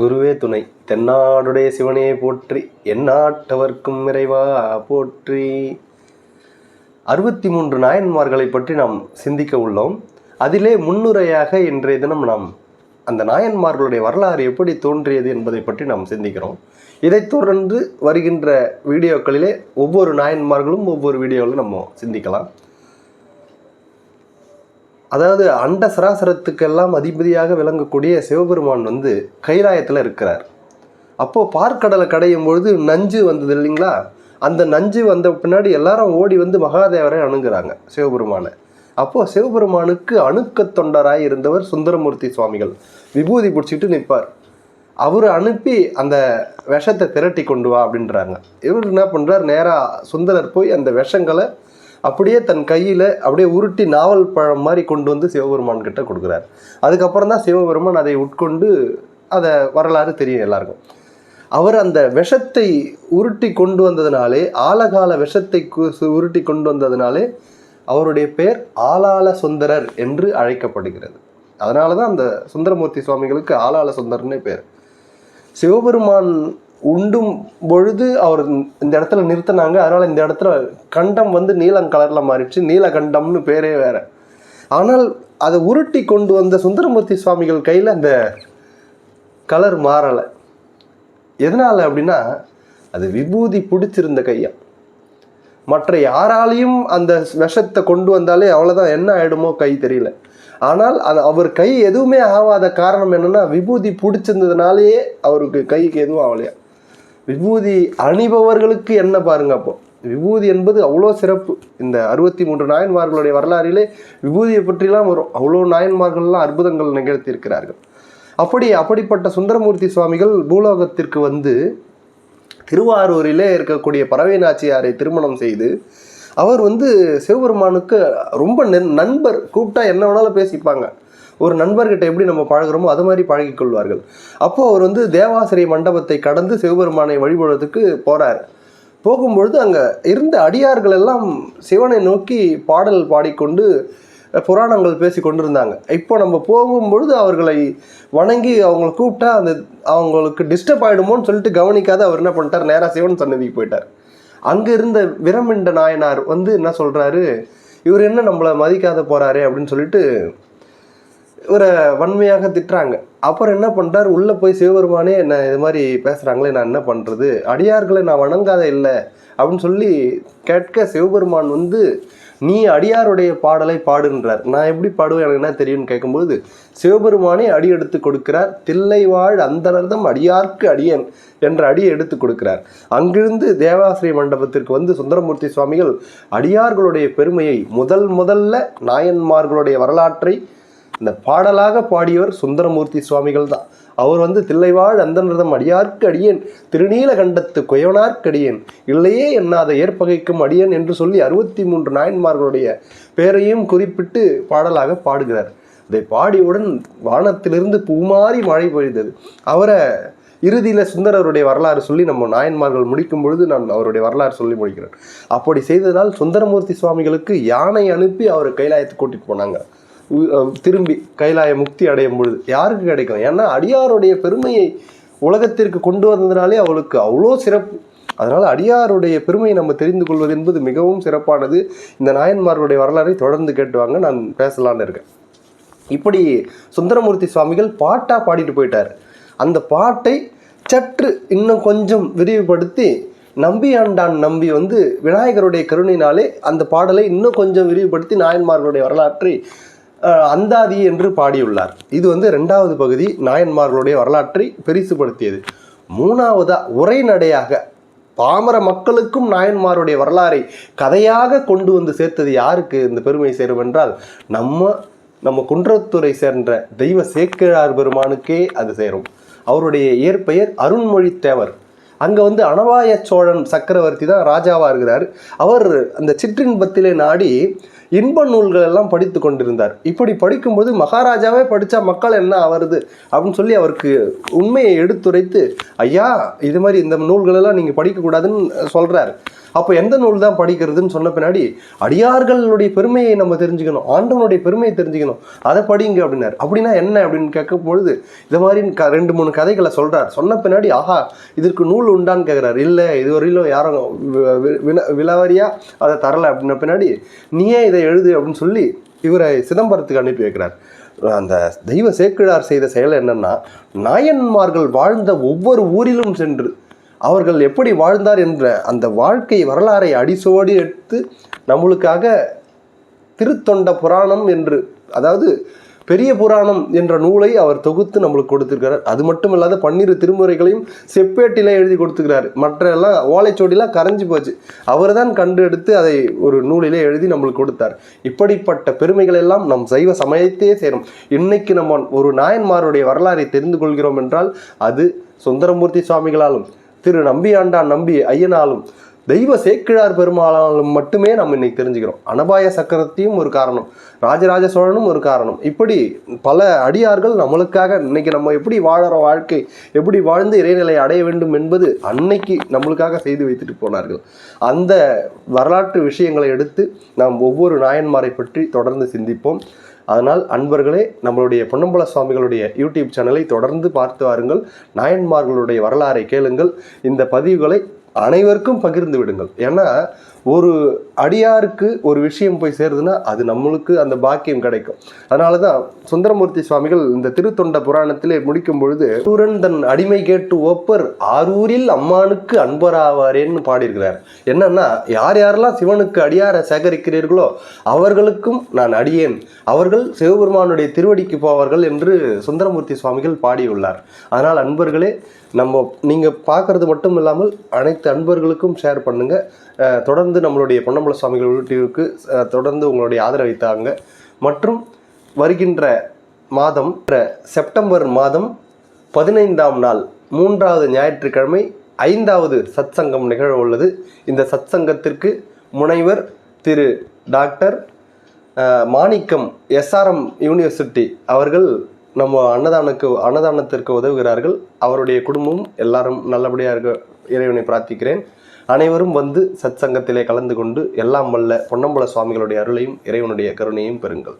குருவே துணை. தென்னாடுடைய சிவனே போற்றி எந்நாட்டவர்க்கும் இறைவா போற்றி. அறுபத்தி மூன்று நாயன்மார்களை பற்றி நாம் சிந்திக்க உள்ளோம். அதிலே முன்னுரையாக இன்றைய தினம் நாம் அந்த நாயன்மார்களுடைய வரலாறு எப்படி தோன்றியது என்பதை பற்றி நாம் சிந்திக்கிறோம். இதைத் தொடர்ந்து வருகின்ற வீடியோக்களிலே ஒவ்வொரு நாயன்மார்களும் ஒவ்வொரு வீடியோவில் நம்ம சிந்திக்கலாம். அதாவது அண்ட சராசரத்துக்கெல்லாம் அதிபதியாக விளங்கக்கூடிய சிவபெருமான் வந்து கைலாயத்தில் இருக்கிறார். அப்போது பார்க்கடலை கடையும் பொழுது நஞ்சு வந்தது இல்லைங்களா? அந்த நஞ்சு வந்த பின்னாடி எல்லாரும் ஓடி வந்து மகாதேவரை அணுகிறாங்க சிவபெருமானை. அப்போது சிவபெருமானுக்கு அணுக்க தொண்டராய் இருந்தவர் சுந்தரமூர்த்தி சுவாமிகள். விபூதி பிடிச்சிட்டு நிற்பார். அவர் அனுப்பி அந்த விஷத்தை திரட்டி கொண்டு வா அப்படின்றாங்க. இவர் என்ன பண்ணுறார் நேராக சுந்தரர் போய் அந்த விஷங்களை அப்படியே தன் கையில் அப்படியே உருட்டி நாவல் பழம் மாதிரி கொண்டு வந்து சிவபெருமான் கிட்ட கொடுக்குறார். அதுக்கப்புறம் தான் சிவபெருமான் அதை உட்கொண்டு அதை வரலாறு தெரியும் எல்லாருக்கும். அவர் அந்த விஷத்தை உருட்டி கொண்டு வந்ததுனாலே ஆலகால விஷத்தை கு- உருட்டி கொண்டு வந்ததுனாலே அவருடைய பெயர் ஆலால சுந்தரர் என்று அழைக்கப்படுகிறது. அதனால தான் அந்த சுந்தரமூர்த்தி சுவாமிகளுக்கு ஆலால சுந்தரர்னே பேர். சிவபெருமான் உண்டும் பொழுது அவர் இந்த இடத்துல நிறுத்தினாங்க. அதனால் இந்த இடத்துல கண்டம் வந்து நீலம் கலரில் மாறிடுச்சு. நீலகண்டம்னு பேரே வேற. ஆனால் அதை உருட்டி கொண்டு வந்த சுந்தரமூர்த்தி சுவாமிகள் கையில் அந்த கலர் மாறலை. எதனால் அப்படின்னா அது விபூதி பிடிச்சிருந்த கையா. மற்ற யாராலையும் அந்த விஷத்தை கொண்டு வந்தாலே அவ்வளோதான் என்ன ஆகிடுமோ கை தெரியல. ஆனால் அது அவர் கை எதுவுமே ஆகாத காரணம் என்னன்னா விபூதி பிடிச்சிருந்ததுனாலேயே அவருக்கு கைக்கு எதுவும் ஆகலையா. விபூதி அணிபவர்களுக்கு என்ன பாருங்க அப்போ? விபூதி என்பது அவ்வளோ சிறப்பு. இந்த அறுபத்தி மூன்று நாயன்மார்களுடைய வரலாறிலே விபூதியை பற்றிலாம் வரும். அவ்வளோ நாயன்மார்கள்லாம் அற்புதங்கள் நிகழ்த்தியிருக்கிறார்கள். அப்படி அப்படிப்பட்ட சுந்தரமூர்த்தி சுவாமிகள் பூலோகத்திற்கு வந்து திருவாரூரிலே இருக்கக்கூடிய பறவை நாச்சியாரை திருமணம் செய்து அவர் வந்து சிவபெருமானுக்கு ரொம்ப நென்- நண்பர். கூப்பிட்டா என்ன வேணாலும் பேசிப்பாங்க. ஒரு நண்பர்கிட்ட எப்படி நம்ம பழகிறோமோ அது மாதிரி பழகிக் கொள்வார்கள். அப்போ அவர் வந்து தேவாசிரிய மண்டபத்தை கடந்து சிவபெருமானை வழிபடுறதுக்கு போகிறார் போகும்பொழுது அங்கே இருந்த அடியார்கள் எல்லாம் சிவனை நோக்கி பாடல் பாடிக்கொண்டு புராணங்கள் பேசி கொண்டிருந்தாங்க. இப்போ நம்ம போகும்பொழுது அவர்களை வணங்கி அவங்கள கூப்பிட்டா அந்த அவங்களுக்கு டிஸ்டர்ப் ஆகிடுமோன்னு சொல்லிட்டு கவனிக்காத அவர் என்ன பண்ணிட்டார்? நேராக சிவன் சன்னதிக்கு போயிட்டார். அங்கே இருந்த விரமிண்ட நாயனார் வந்து என்ன சொல்கிறாரு இவர் என்ன நம்மளை மதிக்காத போகிறாரு அப்படின்னு சொல்லிட்டு ஒரு வன்மையாக திட்டுறாங்க. அப்புறம் என்ன பண்ணுறார் உள்ளே போய் சிவபெருமானே என்ன இது மாதிரி பேசுகிறாங்களே நான் என்ன பண்ணுறது அடியார்களை நான் வணங்காத இல்லை. அப்படின்னு சொல்லி கேட்க சிவபெருமான் வந்து நீ அடியாருடைய பாடலை பாடுன்றார் நான் எப்படி பாடுவேன்? எனக்கு என்ன தெரியும்னு கேட்கும்போது சிவபெருமானே அடி எடுத்து கொடுக்கிறார். தில்லை வாழ் அந்தனர்தம் அடியார்க்கு அடியன் என்ற அடியை எடுத்து கொடுக்கிறார். அங்கிருந்து தேவாசிரிய மண்டபத்திற்கு வந்து சுந்தரமூர்த்தி சுவாமிகள் அடியார்களுடைய பெருமையை முதல் முதல்ல நாயன்மார்களுடைய வரலாற்றை இந்த பாடலாக பாடியவர் சுந்தரமூர்த்தி சுவாமிகள் தான் அவர் வந்து தில்லைவாழ் அந்தனர்தம் அடியார்க்கு அடியேன் திருநீலகண்டத்து குயவனார்க்கடியேன் இல்லையே என்னாத ஏற்பகைக்கும் அடியேன் என்று சொல்லி அறுபத்தி மூன்று நாயன்மார்களுடைய பெயரையும் குறிப்பிட்டு பாடலாக பாடுகிறார். அதை பாடியவுடன் வானத்திலிருந்து பூமாறி மழை பொழிந்தது அவரை இறுதியில் சுந்தரருடைய வரலாறு சொல்லி நம்ம நாயன்மார்கள் முடிக்கும் பொழுது நான் அவருடைய வரலாறு சொல்லி முடிக்கிறேன். அப்படி செய்ததால் சுந்தரமூர்த்தி சுவாமிகளுக்கு யானை அனுப்பி அவரை கைலாயத்துக்கு கூட்டிகிட்டு போனாங்க. திரும்பி கைலாய முக்தி அடையும் பொழுது யாருக்கு கிடைக்கும்? ஏன்னா அடியாருடைய பெருமையை உலகத்திற்கு கொண்டு வந்ததுனாலே அவளுக்கு அவ்வளோ சிறப்பு. அதனால் அடியாருடைய பெருமையை நம்ம தெரிந்து கொள்வது என்பது மிகவும் சிறப்பானது. இந்த நாயன்மார்களுடைய வரலாறை தொடர்ந்து கேட்டுவாங்க நான் பேசலான்னு இருக்கேன். இப்படி சுந்தரமூர்த்தி சுவாமிகள் பாட்டாக பாடிட்டு போயிட்டார். அந்த பாட்டை சற்று இன்னும் கொஞ்சம் விரிவுபடுத்தி நம்பி ஆண்டான் நம்பி வந்து விநாயகருடைய கருணையினாலே அந்த பாடலை இன்னும் கொஞ்சம் விரிவுபடுத்தி நாயன்மார்களுடைய வரலாற்றை அந்தாதி என்று பாடியுள்ளார். இது வந்து ரெண்டாவது பகுதி நாயன்மார்களுடைய வரலாற்றை பெரிசுபடுத்தியது. மூணாவதா உரைநடையாக பாமர மக்களுக்கும் நாயன்மாருடைய வரலாறை கதையாக கொண்டு வந்து சேர்த்தது யாருக்கு? இந்த பெருமை சேரும் என்றால் நம்ம நம்ம குன்றத்துறை சேர்ந்த தெய்வ சேக்கிழார் பெருமானுக்கே அது சேரும். அவருடைய இயற்பெயர் அருண்மொழி தேவர். அங்கே வந்து அனவாய சோழன் சக்கரவர்த்தி தான் ராஜாவாக இருக்கிறார். அவர் அந்த சிற்றின்பத்திலே நாடி இன்ப நூல்கள் எல்லாம் படித்து கொண்டிருந்தார். இப்படி படிக்கும்போது மகாராஜாவே படித்தா மக்கள் என்ன ஆவறது? அப்படின்னு சொல்லி அவருக்கு உண்மையை எடுத்துரைத்து ஐயா இது மாதிரி இந்த நூல்களெல்லாம் நீங்கள் படிக்கக்கூடாதுன்னு சொல்கிறார் அப்போ எந்த நூல் தான் படிக்கிறதுன்னு சொன்ன பின்னாடி அடியார்களுடைய பெருமையை நம்ம தெரிஞ்சுக்கணும் ஆண்டவனுடைய பெருமையை தெரிஞ்சுக்கணும். அதை படிங்க அப்படின்னாரு. அப்படின்னா என்ன அப்படின்னு கேட்கும் பொழுது இந்த மாதிரி க ரெண்டு மூணு கதைகளை சொல்கிறார் சொன்ன பின்னாடி ஆஹா இதற்கு நூல் உண்டான்னு கேட்குறாரு இல்லை இதுவரையிலும் யாரும் வி- அதை தரலை. அப்படின்ன பின்னாடி நீயே இதை எழுது? அப்படின்னு சொல்லி இவரை சிதம்பரத்துக்கு அனுப்பி வைக்கிறார். அந்த தெய்வ சேக்கிழார் செய்த செயல் என்னன்னா நாயன்மார்கள் வாழ்ந்த ஒவ்வொரு ஊரிலும் சென்று அவர்கள் எப்படி வாழ்ந்தார் என்ற அந்த வாழ்க்கை வரலாறை அடிசோடி எடுத்து நம்மளுக்காக திருத்தொண்ட புராணம் என்று அதாவது பெரிய புராணம் என்ற நூலை அவர் தொகுத்து நம்மளுக்கு கொடுத்துருக்கிறார். அது மட்டும் இல்லாத பன்னிரு திருமுறைகளையும் செப்பேட்டிலே எழுதி கொடுத்துக்கிறாரு மற்ற எல்லாம் ஓலைச்சோடிலாம் கரைஞ்சு போச்சு. அவர் தான் கண்டு எடுத்து அதை ஒரு நூலிலே எழுதி நம்மளுக்கு கொடுத்தார். இப்படிப்பட்ட பெருமைகள் எல்லாம் நம் சைவ சமயத்தையே சேரும். இன்னைக்கு நம்ம ஒரு நாயன்மாருடைய வரலாறை தெரிந்து கொள்கிறோம் என்றால் அது சுந்தரமூர்த்தி சுவாமிகளாலும் திரு நம்பியாண்டான் நம்பி ஐயனாலும் தெய்வ சேக்கிழார் பெருமாளாலும் மட்டுமே நம்ம இன்னைக்கு தெரிஞ்சுக்கிறோம். அனபாய சக்கரத்தையும் ஒரு காரணம் ராஜராஜ சோழனும் ஒரு காரணம். இப்படி பல அடியார்கள் நம்மளுக்காக இன்னைக்கு நம்ம எப்படி வாழற வாழ்க்கை எப்படி வாழ்ந்து இறைநிலை அடைய வேண்டும் என்பது அன்னைக்கு நம்மளுக்காக செய்து வைத்துட்டு போனார்கள். அந்த வரலாற்று விஷயங்களை எடுத்து நாம் ஒவ்வொரு நாயன்மாரை பற்றி தொடர்ந்து சிந்திப்போம். அதனால் அன்பர்களே நம்மளுடைய பொன்னம்பல சுவாமிகளுடைய யூடியூப் சேனலை தொடர்ந்து பார்த்து வாருங்கள். நாயன்மார்களுடைய வரலாறை கேளுங்கள். இந்த பதிவுகளை அனைவருக்கும் பகிர்ந்து விடுங்கள். ஏன்னா ஒரு அடியாருக்கு ஒரு விஷயம் போய் சேருதுன்னா அது நம்மளுக்கு அந்த பாக்கியம் கிடைக்கும். அதனால தான் சுந்தரமூர்த்தி சுவாமிகள் இந்த திருத்தொண்ட புராணத்திலே முடிக்கும் பொழுது சூரன் தன் அடிமை கேட்டு ஒப்பர் ஆரூரில் அம்மானுக்கு அன்பராவாரேன்னு பாடியிருக்கிறார். என்னன்னா யார் யாரெல்லாம் சிவனுக்கு அடியாரை சேகரிக்கிறீர்களோ அவர்களுக்கும் நான் அடியேன். அவர்கள் சிவபெருமானுடைய திருவடிக்கு போவார்கள் என்று சுந்தரமூர்த்தி சுவாமிகள் பாடியுள்ளார். அதனால் அன்பர்களே நம்ம நீங்கள் பார்க்கறது மட்டும் இல்லாமல் அனைத்து அன்பர்களுக்கும் ஷேர் பண்ணுங்க. தொடர்ந்து நம்மளுடைய பொன்னம்பல சுவாமிகள் யூடியூபுக்கு தொடர்ந்து உங்களுடைய ஆதரவை தாங்க மற்றும் வருகின்ற மாதம் செப்டம்பர் மாதம் பதினைந்தாம் நாள் மூன்றாவது ஞாயிற்றுக்கிழமை ஐந்தாவது சத்சங்கம் நிகழ உள்ளது. இந்த சத்சங்கத்திற்கு முனைவர் Thiru doctor Manickam SRM university அவர்கள் நம்ம அன்னதானுக்கு அன்னதானத்திற்கு உதவுகிறார்கள். அவருடைய குடும்பம் எல்லாரும் நல்லபடியாக இருக்க இறைவனை பிரார்த்திக்கிறேன். அனைவரும் வந்து சத்சங்கத்திலே கலந்து கொண்டு எல்லாம் வல்ல பொன்னம்பல சுவாமிகளுடைய அருளையும் இறைவனுடைய கருணையும் பெறுங்கள்.